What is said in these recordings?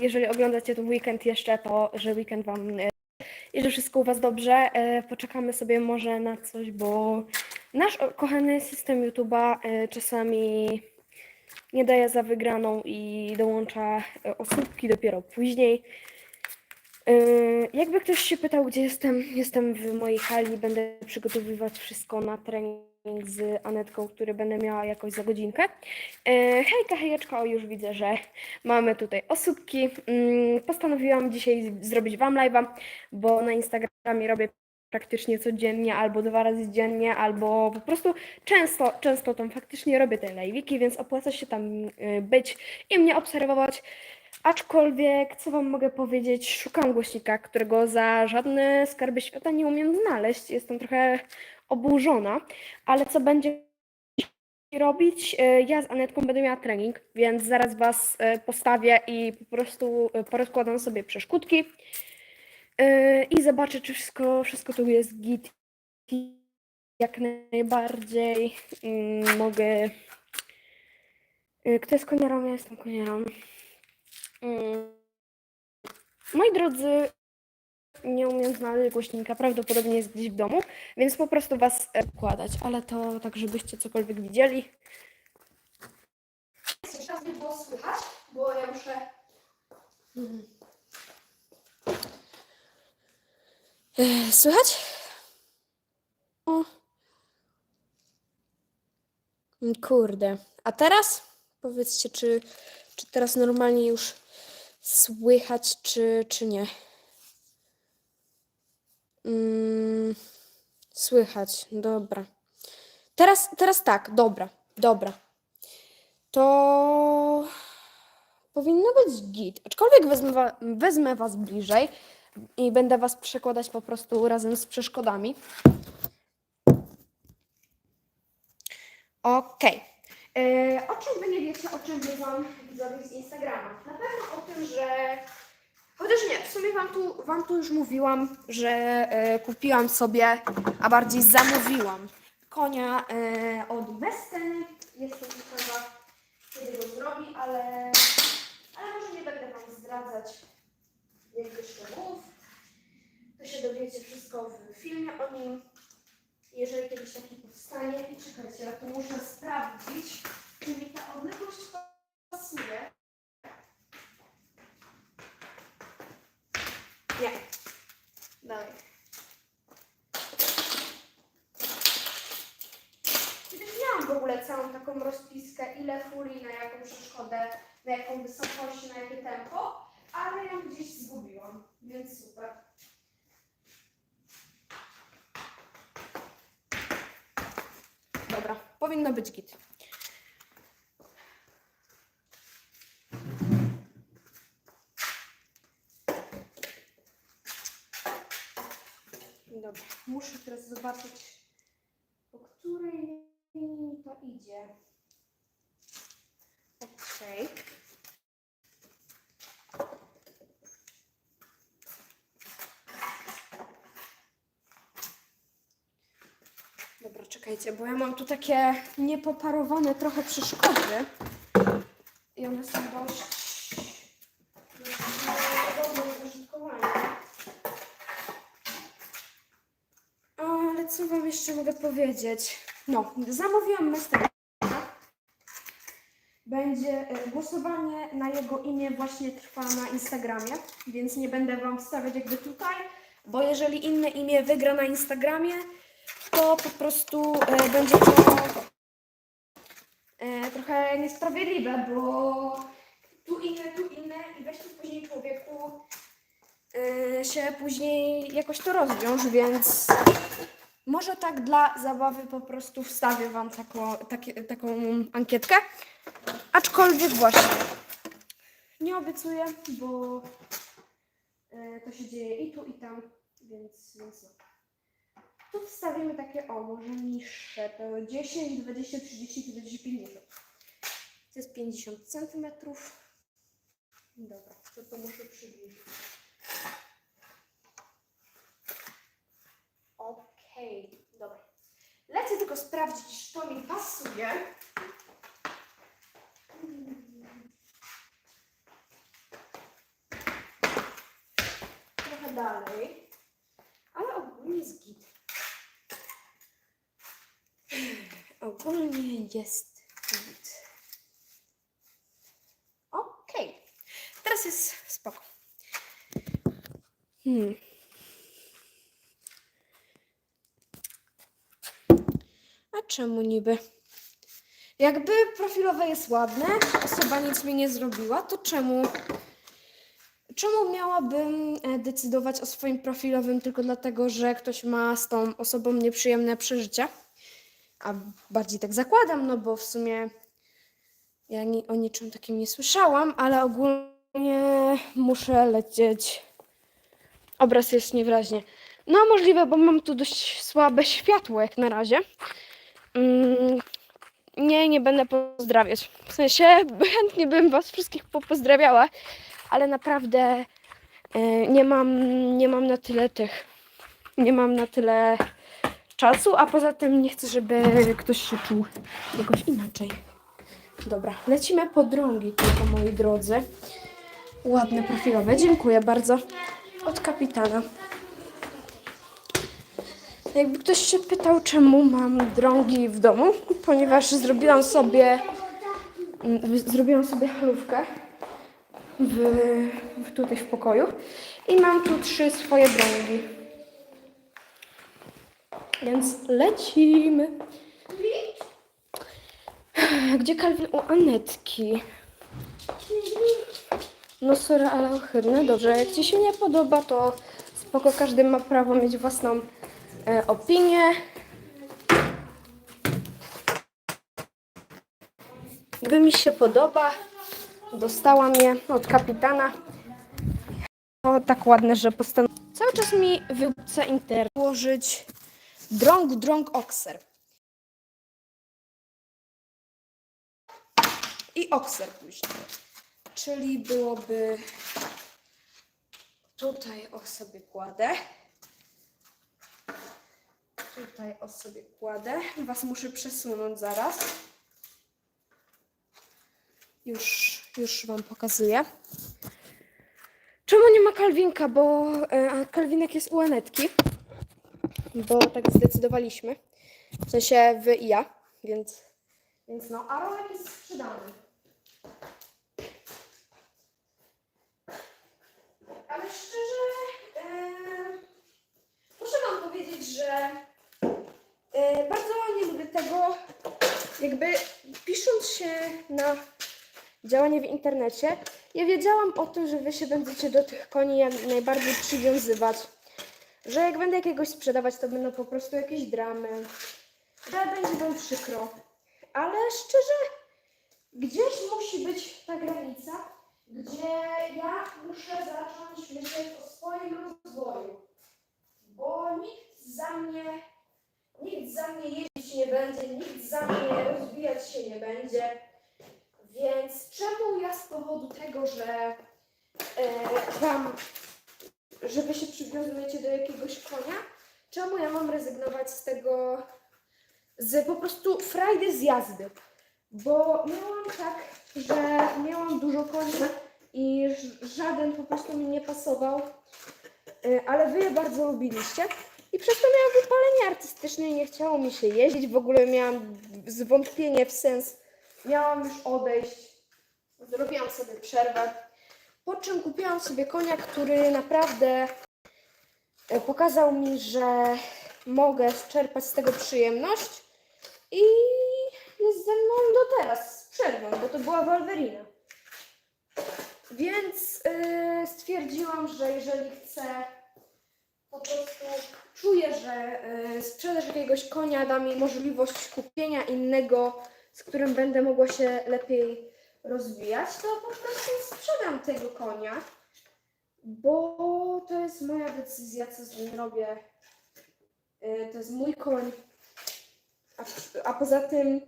jeżeli oglądacie w weekend jeszcze, to że weekend Wam i że wszystko u Was dobrze. E, Poczekamy sobie może na coś, bo nasz kochany system YouTube'a e, czasami nie daje za wygraną i dołącza e, osóbki dopiero później. Jakby ktoś się pytał, gdzie jestem, jestem w mojej hali, będę przygotowywać wszystko na trening z Anetką, który będę miała jakoś za godzinkę. E, Hejka, hejeczka, o już widzę, że mamy tutaj osóbki. Mm, Postanowiłam dzisiaj zrobić Wam live'a, bo na Instagramie robię praktycznie codziennie, albo dwa razy dziennie, albo po prostu często, często tam faktycznie robię te live'iki, więc opłaca się tam y, być i mnie obserwować. Aczkolwiek, co Wam mogę powiedzieć, szukam głośnika, którego za żadne skarby świata nie umiem znaleźć. Jestem trochę oburzona, ale co będzie robić? E, Ja z Anetką będę miała trening, więc zaraz Was e, postawię i po prostu e, porozkładam sobie przeszkódki i zobaczę, czy wszystko, wszystko tu jest git. Jak najbardziej mm, mogę. Kto jest koniarą? Ja jestem koniarą. Mm. Moi drodzy, nie umiem znaleźć głośnika, prawdopodobnie jest gdzieś w domu, więc po prostu was e, wkładać, ale to tak, żebyście cokolwiek widzieli. Teraz by było słychać, bo ja muszę... E, Słychać? O. Mm, Kurde. A teraz? Powiedzcie, czy, czy teraz normalnie już słychać, czy, czy nie? Mm, słychać, dobra. Teraz, teraz tak, dobra, dobra. To powinno być git. Aczkolwiek wezmę, wezmę was bliżej i będę was przekładać po prostu razem z przeszkodami. Okej. E, O czym wy nie wiecie, o czym wam widzowie z Instagrama? Na pewno o tym, że Chociaż nie, w sumie wam tu, wam tu już mówiłam, że e, kupiłam sobie, a bardziej zamówiłam konia e, od Westeny. Jestem ciekawa, kiedy go zrobi, ale, ale może nie będę wam zdradzać jego szczegółów. To się dowiecie wszystko w filmie o nim. Jeżeli kiedyś taki powstanie. I czekajcie, ja tu muszę sprawdzić, czy mi ta odległość pasuje. Nie. Dalej. Miałam w ogóle całą taką rozpiskę, ile furii, na jaką przeszkodę, na jaką wysokość, na jakie tempo, ale ją gdzieś zgubiłam, więc super. Dobra, powinno być git. Dobra, muszę teraz zobaczyć, po której linii to idzie. Okej. Dobra, czekajcie, bo ja mam tu takie niepoparowane trochę przeszkody. I one są dość niewygodne do użytkowania. Ale co wam jeszcze mogę powiedzieć? No, zamówiłam Mustanga. Będzie e, głosowanie na jego imię właśnie trwa na Instagramie, więc nie będę wam wstawiać jakby tutaj, bo jeżeli inne imię wygra na Instagramie, to po prostu e, będzie to e, trochę niesprawiedliwe, bo tu inne, tu inne i weź tu później człowieku się później jakoś to rozwiąż, więc może tak dla zabawy po prostu wstawię Wam taką, taką ankietkę. Aczkolwiek właśnie nie obiecuję, bo e, to się dzieje i tu, i tam, więc, więc no. Tu wstawimy takie, o, może niższe, to 10, 20, 30, 40, 50. To jest 50 centymetrów. Dobra, to to muszę przybliżyć. Okej, dobra. Lecę tylko sprawdzić, czy to mi pasuje. dalej. Ale ogólnie jest git. Ogólnie jest git. Okej. Teraz jest spoko. Hmm. Czemu niby? Jakby profilowe jest ładne, osoba nic mi nie zrobiła, to czemu? Czemu miałabym e, decydować o swoim profilowym tylko dlatego, że ktoś ma z tą osobą nieprzyjemne przeżycia? A bardziej tak zakładam, no bo w sumie ja ni o niczym takim nie słyszałam, ale ogólnie muszę lecieć. Obraz jest niewyraźnie. No możliwe, bo mam tu dość słabe światło jak na razie. Mm, nie, nie będę pozdrawiać. W sensie chętnie bym was wszystkich popozdrawiała, ale naprawdę e, nie mam, nie mam na tyle tych, nie mam na tyle czasu, a poza tym nie chcę, żeby ktoś się czuł jakoś inaczej. Dobra, lecimy po drągi tylko, moi drodzy. Ładne profilowe, dziękuję bardzo. Od kapitana. Jakby ktoś się pytał, czemu mam drągi w domu, ponieważ zrobiłam sobie mm, zrobiłam sobie halówkę w, w, tutaj w pokoju i mam tu trzy swoje drągi. Więc lecimy. Gdzie Kalwin u Anetki? No sorry, ale ohydne. Dobrze, jak Ci się nie podoba, to spoko, każdy ma prawo mieć własną e, opinię. Gdy mi się podoba, dostałam je od kapitana. O, tak ładne, że postanowiłam. Cały czas mi wybuca internet. Włożyć drąg, drąg, okser. I okser później. Czyli byłoby tutaj o sobie kładę. Tutaj o sobie kładę. Was muszę przesunąć zaraz. Już, już Wam pokazuję. Czemu nie ma Kalwinka? Bo e, Kalwinek jest u Anetki. Bo tak zdecydowaliśmy. W sensie wy i ja. Więc, więc no, a rolek jest sprzedany. Ale szczerze, e, muszę Wam powiedzieć, że bardzo nie lubię tego, jakby pisząc się na działanie w internecie, ja wiedziałam o tym, że Wy się będziecie do tych koni najbardziej przywiązywać. Że jak będę jakiegoś sprzedawać, to będą po prostu jakieś dramy. Że będzie Wam przykro. Ale szczerze, gdzieś musi być ta granica, gdzie ja muszę zacząć myśleć o swoim rozwoju. Bo nikt za mnie, za mnie jeździć nie będzie, nikt za mnie rozwijać się nie będzie. Więc czemu ja z powodu tego, że e, wam, że wy się przywiązujecie do jakiegoś konia, czemu ja mam rezygnować z tego, z po prostu frajdy z jazdy? Bo miałam tak, że miałam dużo koni i żaden po prostu mi nie pasował, e, ale wy je bardzo lubiliście. I przez to miałam wypalenie artystyczne i nie chciało mi się jeździć. W ogóle miałam zwątpienie w sens miałam już odejść. Zrobiłam sobie przerwę. Po czym kupiłam sobie konia, który naprawdę e, pokazał mi, że mogę czerpać z tego przyjemność. I jest ze mną do teraz z przerwą, bo to była Wolverina. Więc e, stwierdziłam, że jeżeli chcę po prostu czuję, że e, sprzedaż jakiegoś konia da mi możliwość kupienia innego, z którym będę mogła się lepiej rozwijać, to po prostu sprzedam tego konia, bo to jest moja decyzja, co z nim robię. E, To jest mój koń, a, a poza tym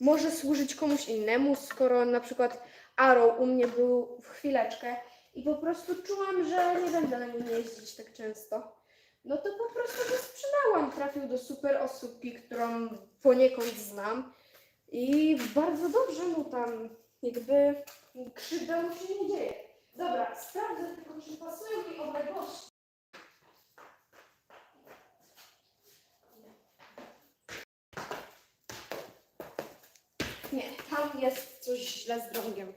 może służyć komuś innemu, skoro na przykład Arrow u mnie był w chwileczkę i po prostu czułam, że nie będę na nim jeździć tak często no to po prostu go sprzedałam. Trafił do super osóbki, którą poniekąd znam i bardzo dobrze mu tam jakby krzywda mu się nie dzieje. Dobra, sprawdzę tylko, czy pasują mi. Nie, tam jest coś źle z drągiem.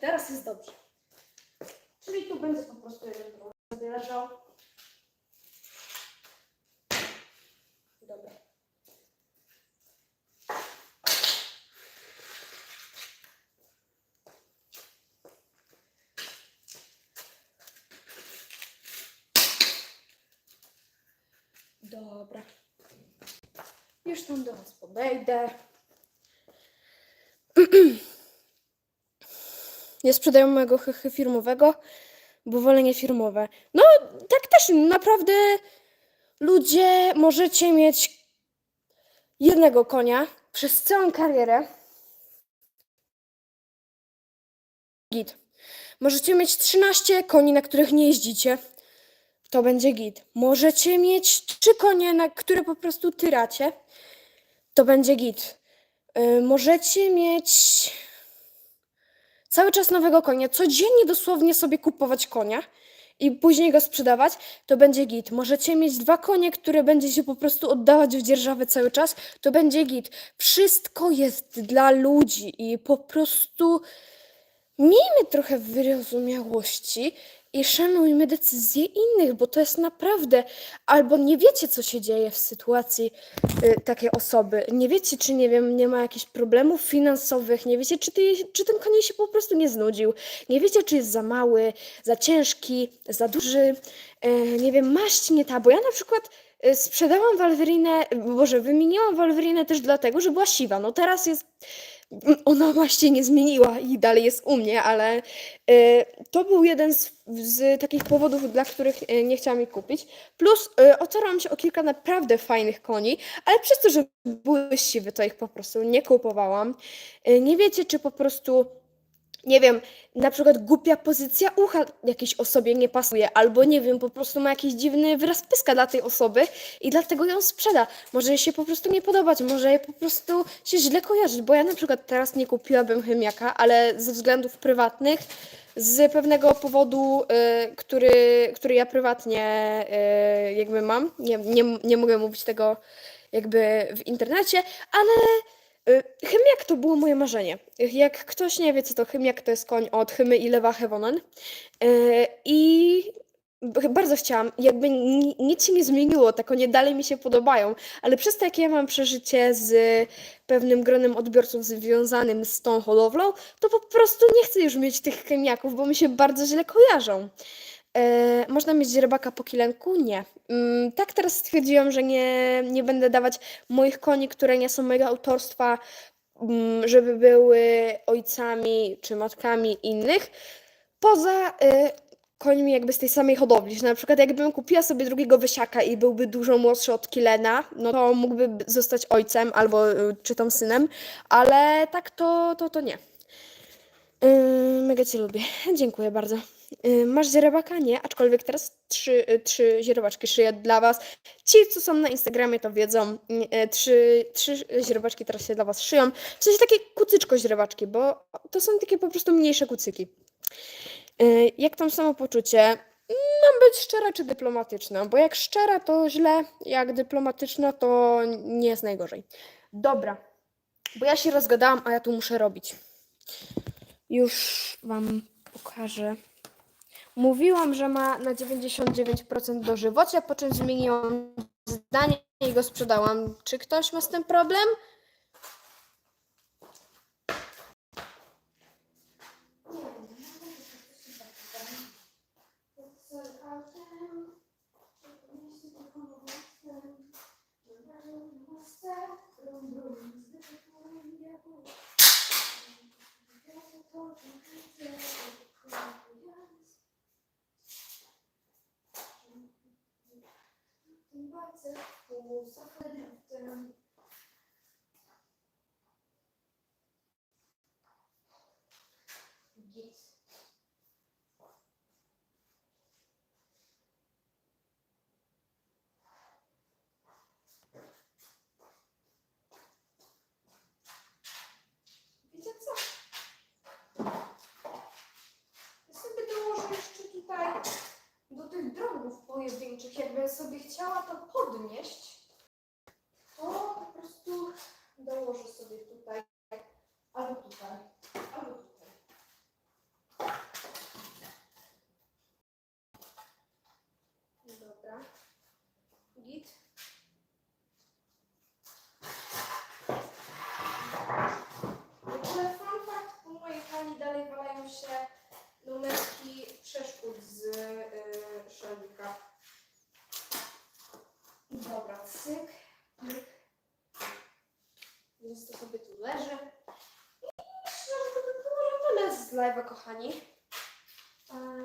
Teraz jest dobrze. Czyli tu będzie po prostu jeden drąg sobie leżał. Dobra. Dobra. Już tam do Was podejdę. Nie sprzedają mojego hychy firmowego, bo wolę nie firmowe. No, tak też naprawdę ludzie możecie mieć jednego konia przez całą karierę. Git. Możecie mieć 13 koni, na których nie jeździcie. To będzie git. Możecie mieć 3 konie, na które po prostu tyracie. To będzie git. Y, możecie mieć cały czas nowego konia, codziennie dosłownie sobie kupować konia i później go sprzedawać, to będzie git. Możecie mieć dwa konie, które będziecie po prostu oddawać w dzierżawę cały czas, to będzie git. Wszystko jest dla ludzi i po prostu miejmy trochę wyrozumiałości i szanujmy decyzje innych, bo to jest naprawdę, albo nie wiecie, co się dzieje w sytuacji y, takiej osoby. Nie wiecie, czy nie wiem, nie ma jakichś problemów finansowych, nie wiecie, czy, ty, czy ten koń się po prostu nie znudził, nie wiecie, czy jest za mały, za ciężki, za duży, e, nie wiem, maść nie ta, bo ja na przykład y, sprzedałam Walwerinę, boże, wymieniłam Walwerinę też dlatego, że była siwa, no teraz jest, ona maści nie zmieniła i dalej jest u mnie, ale y, to był jeden z, z takich powodów, dla których y, nie chciałam jej kupić. Plus y, otarłam się o kilka naprawdę fajnych koni, ale przez to, że były siwe, to ich po prostu nie kupowałam. Y, nie wiecie, czy po prostu, nie wiem, na przykład głupia pozycja ucha jakiejś osobie nie pasuje, albo nie wiem, po prostu ma jakiś dziwny wyraz pyska dla tej osoby i dlatego ją sprzeda. Może jej się po prostu nie podobać, może jej po prostu się źle kojarzyć, bo ja na przykład teraz nie kupiłabym chemiaka, ale ze względów prywatnych, z pewnego powodu, y, który, który ja prywatnie y, jakby mam, nie, nie, nie mogę mówić tego jakby w internecie, ale y, chemiak to było moje marzenie. Jak ktoś nie wie, co to chemiak, to jest koń od Chymy i Lewa Hevonen. Y, I bardzo chciałam, jakby ni- nic się nie zmieniło, te konie dalej mi się podobają, ale przez to, jakie ja mam przeżycie z pewnym gronem odbiorców związanym z tą hodowlą, to po prostu nie chcę już mieć tych chemiaków, bo mi się bardzo źle kojarzą. E, można mieć rybaka po kilenku? Nie. Mm, tak teraz stwierdziłam, że nie, nie będę dawać moich koni, które nie są mojego autorstwa, mm, żeby były ojcami czy matkami innych, poza y, końmi jakby z tej samej hodowli. Na przykład jakbym kupiła sobie drugiego wysiaka i byłby dużo młodszy od Kilena, no to mógłby zostać ojcem albo y, czy tam synem, ale tak to, to, to nie. Mega Cię lubię. Dziękuję bardzo. Yy, masz źrebaka? Nie, aczkolwiek teraz trzy, yy, trzy źrebaczki szyję dla Was. Ci, co są na Instagramie, to wiedzą. Yy, trzy, trzy źrebaczki teraz się dla Was szyją. W sensie takie kucyczko źrebaczki, bo to są takie po prostu mniejsze kucyki. Jak tam samopoczucie? Mam być szczera czy dyplomatyczna? Bo jak szczera, to źle, jak dyplomatyczna, to nie jest najgorzej. Dobra, bo ja się rozgadałam, a ja tu muszę robić. Już Wam pokażę. Mówiłam, że ma na 99% dożywocie, po czym zmieniłam zdanie i go sprzedałam. Czy ktoś ma z tym problem? Thank you. 我上了一张。pojedynczych. Jakbym sobie chciała to podnieść, kochani.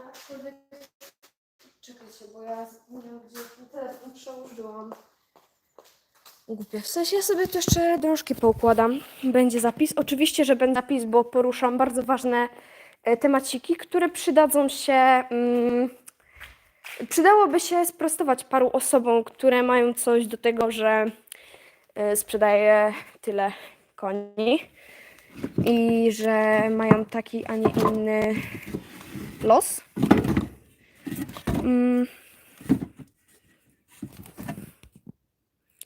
Aczkolwiek... Czekajcie, bo ja nie wiem, gdzie ten telefon przełożyłam. Głupie. W sensie ja sobie tu jeszcze drążki poukładam. Będzie zapis. Oczywiście, że będzie zapis, bo poruszam bardzo ważne e, temaciki, które przydadzą się. Mm, przydałoby się sprostować paru osobom, które mają coś do tego, że e, sprzedaje tyle koni i że mają taki, a nie inny los. Mm.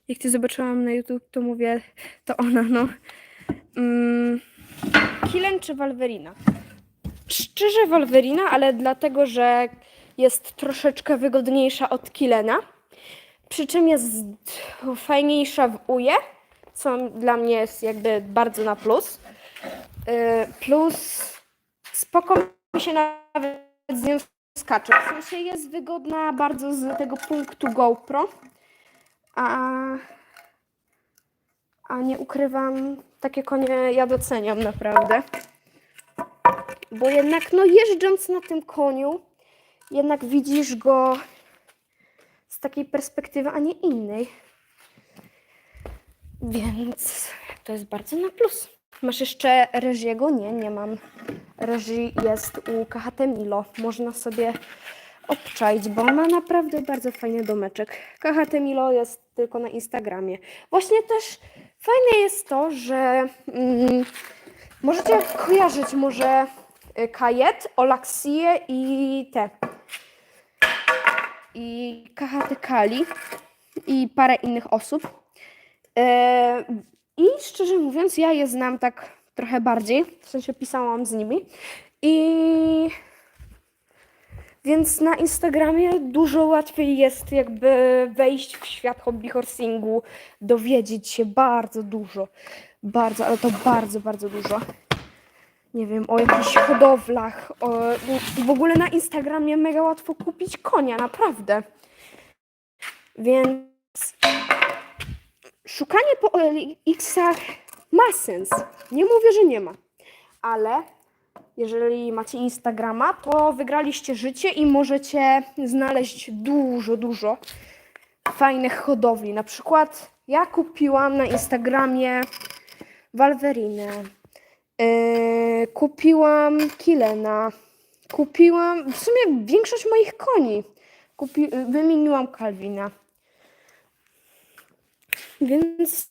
Jak cię zobaczyłam na YouTube, to mówię, to ona, no. Mm. Kilen czy Wolverina? Szczerze Wolverina, ale dlatego, że jest troszeczkę wygodniejsza od Kilena. Przy czym jest fajniejsza w uje, co dla mnie jest jakby bardzo na plus. Yy, Plus spoko mi się nawet z nią skacze. W sensie jest wygodna bardzo z tego punktu GoPro. A, a nie ukrywam, takie konie ja doceniam naprawdę. Bo jednak, no jeżdżąc na tym koniu, jednak widzisz go z takiej perspektywy, a nie innej. Więc to jest bardzo na plus. Masz jeszcze Reżiego? Nie, nie mam. Reżi jest u KHT Milo. Można sobie obczaić, bo ma naprawdę bardzo fajny domeczek. KHT Milo jest tylko na Instagramie. Właśnie też fajne jest to, że mm, możecie kojarzyć może y, Kajet, Olaxię i te i KHT Kali i parę innych osób. E, I szczerze mówiąc, ja je znam tak trochę bardziej, w sensie pisałam z nimi. I więc na Instagramie dużo łatwiej jest jakby wejść w świat hobby horsingu, dowiedzieć się bardzo dużo. Bardzo, ale to bardzo, bardzo dużo. Nie wiem, o jakichś hodowlach. O, w ogóle na Instagramie mega łatwo kupić konia, naprawdę. Więc szukanie po OLX-ach ma sens. Nie mówię, że nie ma. Ale jeżeli macie Instagrama, to wygraliście życie i możecie znaleźć dużo, dużo fajnych hodowli. Na przykład ja kupiłam na Instagramie Walwerinę, yy, kupiłam Kilena, kupiłam w sumie większość moich koni. Kupi, wymieniłam Kalwina. Więc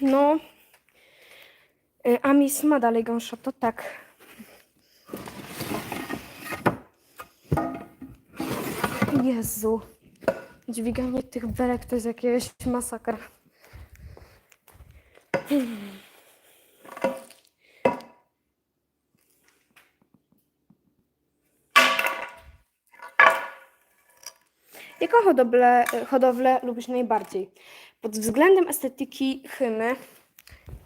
no. y, Amis ma dalej gąsza, to tak. Jezu. Dźwiganie tych belek to jest jakaś masakra. Jaką hodowlę, hodowlę lubisz najbardziej? Pod względem estetyki chymy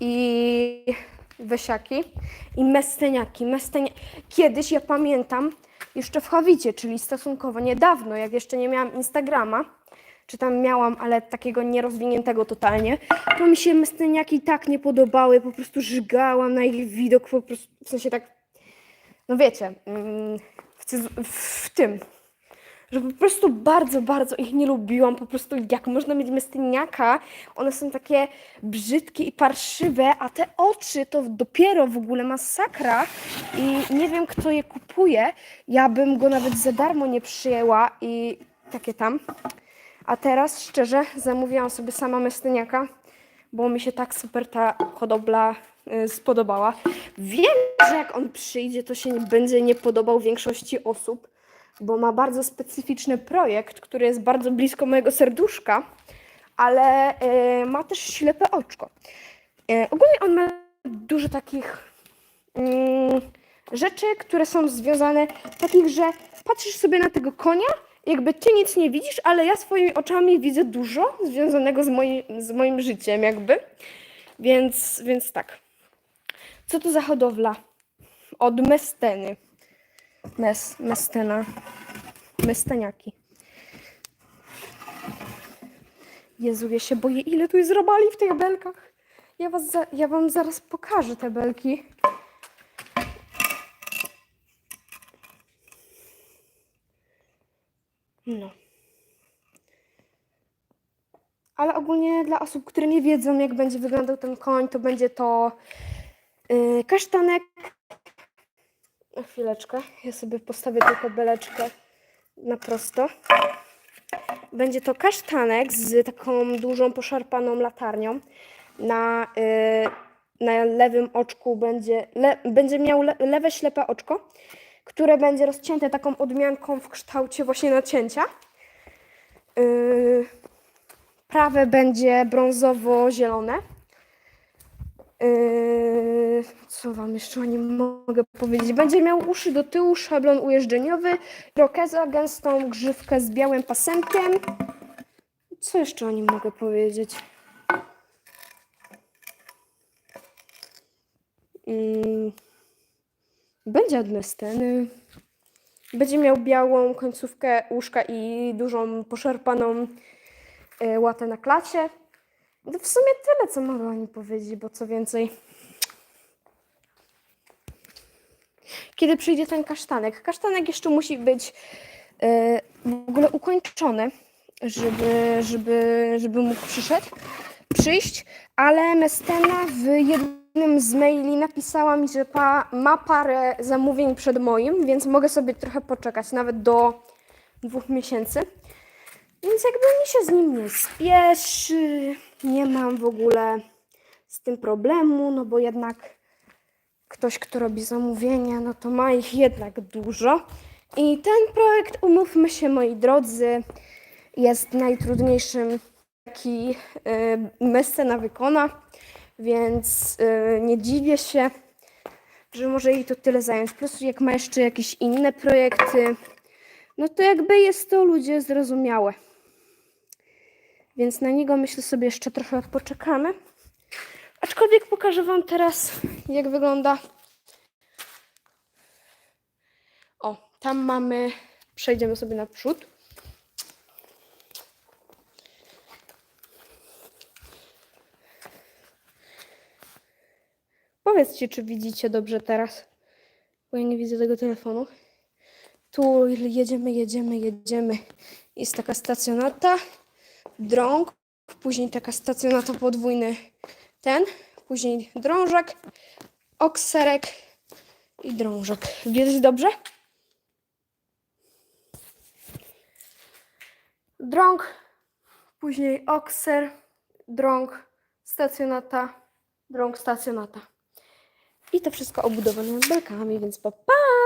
i wysiaki i mesteniaki. Mestenia... Kiedyś, ja pamiętam, jeszcze w Hawicie, czyli stosunkowo niedawno, jak jeszcze nie miałam Instagrama, czy tam miałam, ale takiego nierozwiniętego totalnie, to mi się mesteniaki tak nie podobały, po prostu żygałam na ich widok, po prostu, w sensie tak, no wiecie, mm, w, w tym, że po prostu bardzo, bardzo ich nie lubiłam. Po prostu jak można mieć mestyniaka, one są takie brzydkie i parszywe, a te oczy to dopiero w ogóle masakra i nie wiem kto je kupuje. Ja bym go nawet za darmo nie przyjęła i takie tam. A teraz szczerze zamówiłam sobie sama mestyniaka, bo mi się tak super ta hodowla y, spodobała. Wiem, że jak on przyjdzie, to się nie, będzie nie podobał większości osób, bo ma bardzo specyficzny projekt, który jest bardzo blisko mojego serduszka, ale e, ma też ślepe oczko. E, ogólnie on ma dużo takich mm, rzeczy, które są związane, takich, że patrzysz sobie na tego konia, jakby ty nic nie widzisz, ale ja swoimi oczami widzę dużo związanego z moim, z moim życiem, jakby. Więc, więc tak. Co to za hodowla? Od Mesteny. Mes, Mestena. Mesteniaki. Jezu, ja się boję, ile tu jest robali w tych belkach. Ja, was za, ja wam zaraz pokażę te belki. No. Ale ogólnie dla osób, które nie wiedzą, jak będzie wyglądał ten koń, to będzie to yy, kasztanek. Chwileczkę, ja sobie postawię tylko beleczkę na prosto. Będzie to kasztanek z taką dużą, poszarpaną latarnią. Na, yy, na lewym oczku będzie, le, będzie miał le, lewe ślepe oczko, które będzie rozcięte taką odmianką w kształcie właśnie nacięcia. Yy, prawe będzie brązowo-zielone. Yy, co wam jeszcze o nim mogę powiedzieć? Będzie miał uszy do tyłu, szablon ujeżdżeniowy, rokeza, gęstą grzywkę z białym pasemkiem. Co jeszcze o nim mogę powiedzieć? Mm, będzie od Mesteny. Będzie miał białą końcówkę łóżka i dużą poszarpaną e, łatę na klacie. To w sumie tyle, co mogę o nim powiedzieć, bo co więcej. Kiedy przyjdzie ten kasztanek? Kasztanek jeszcze musi być e, w ogóle ukończony, żeby, żeby, żeby mógł przyszedł, przyjść, ale Mestena w jednym z maili napisała mi, że pa, ma parę zamówień przed moim, więc mogę sobie trochę poczekać, nawet do dwóch miesięcy. Więc jakby mi się z nim nie spieszy, nie mam w ogóle z tym problemu, no bo jednak ktoś, kto robi zamówienia, no to ma ich jednak dużo. I ten projekt, umówmy się moi drodzy, jest najtrudniejszym, jaki y, Messena wykona, więc y, nie dziwię się, że może jej to tyle zająć. Plus jak ma jeszcze jakieś inne projekty, no to jakby jest to ludzie zrozumiałe. Więc na niego myślę sobie jeszcze trochę poczekamy. Aczkolwiek pokażę Wam teraz, jak wygląda. O, tam mamy. Przejdziemy sobie naprzód. Powiedzcie, czy widzicie dobrze teraz, bo ja nie widzę tego telefonu. Tu jedziemy, jedziemy, jedziemy. Jest taka stacjonata, drąg, później taka stacjonata podwójny ten, później drążek, okserek i drążek. Widać dobrze? Drąg, później okser, drąg, stacjonata, drąg, stacjonata. I to wszystko obudowane belkami, więc pa, pa!